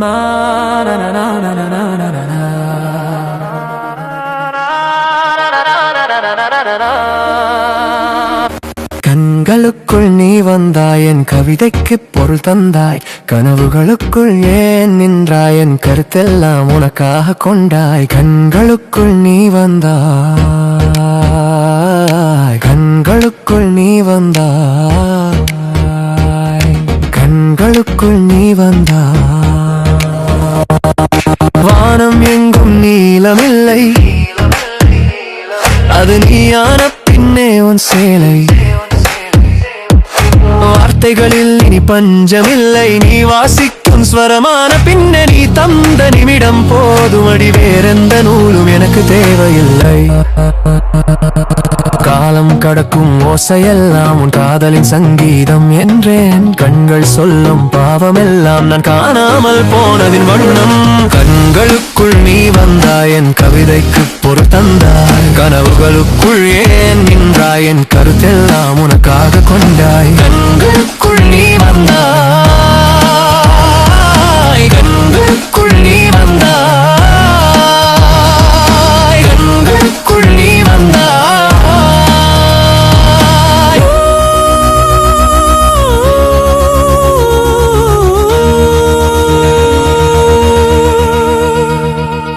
Ma na na na na na na na na na. கண்களுக்குள் நீ வந்தாய் என் கவிதைக்கு பொருள் தந்தாய். கனவுகளுக்குள் ஏன் நின்றாய் என் கருத்தெல்லாம் உனக்காக கொண்டாய். கண்களுக்குள் நீ வந்தாய் கண்களுக்குள் நீ வந்தாய். கண்களுக்குள் நீ வந்தாய். வானம் எங்கும் நீளமில்லை அது நீயான பின்னே உன் சேலை. வார்த்தைகளில் இனி பஞ்சமில்லை. நீ வாசிக்கும் ஸ்வரமான பின்ன நீ தந்த நிமிடம் போதும். அடி வேறெந்த நூலும் எனக்கு தேவையில்லை. கடக்கும் ஓசையெல்லாம் உன் காதலின் சங்கீதம் என்றேன். கண்கள் சொல்லும் பாவமெல்லாம் நான் காணாமல் போனதின் வண்ணம். கண்களுக்குள் நீ வந்தாய் என் கவிதைக்கு பொருள் தந்தாய். கனவுகளுக்குள் ஏன் நின்றாய் என் கருத்தெல்லாம் உனக்காக கொண்டாய். கண்களுக்கு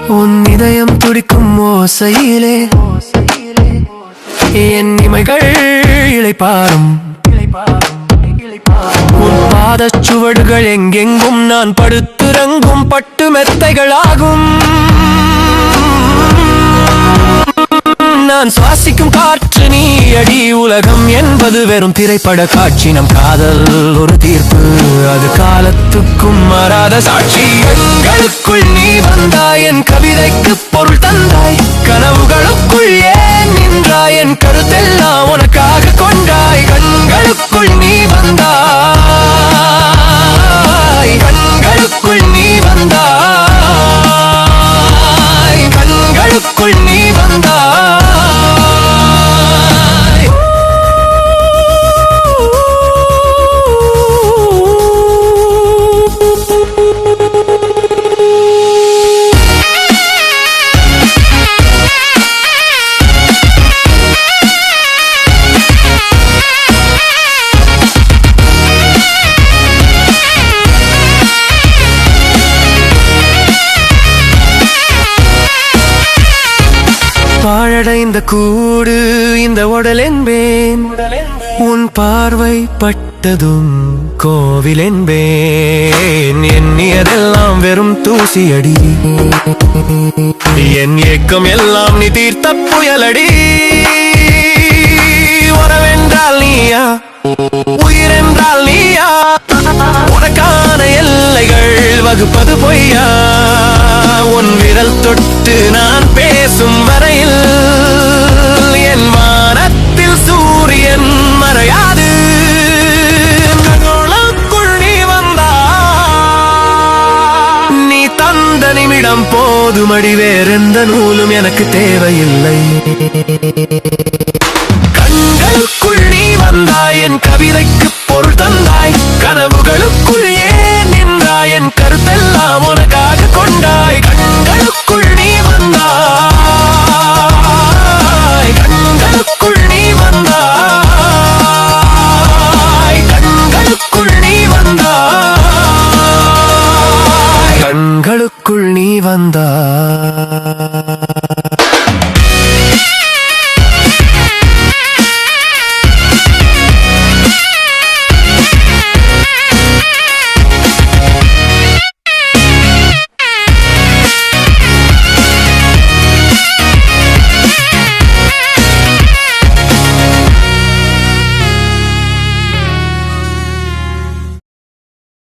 உன் இதயம் துடிக்கும் ஓசையிலே. என் இமைகள் இழைப்பாரும். உன் பாதச் சுவடுகள் எங்கெங்கும் நான் படுத்துறங்கும் பட்டு மெத்தைகளாகும். நான் சுவாசிக்கும் காற்று நீ அடி உலகம் என்பது வெறும் திரைப்பட காட்சி. நம் காதல் ஒரு தீர்ப்பு. அது காலத்துக்கும் மாறாத சாட்சி. எங்களுக்குள் நீ வந்தாய் என் கவிதைக்கு பொருள் தந்தாய். கனவுகளுக்குள் ஏ பாழடைந்த கூடு இந்த உடல் என்பேன் உன் பார்வை பட்டதும் கோவில் என்பேன் எண்ணியதெல்லாம் வெறும் தூசியடி. என் ஏக்கம் எல்லாம் நீ தீர்த்த புயலடி. உறவென்றால் நீயா? உயிரென்றால் நீயா? உனக்கு நிமிடம் போதுமடி வேறெந்த நூலும் எனக்கு தேவையில்லை. கண்களுக்குள் நீ வந்தாய் என் கவிதைக்கு anda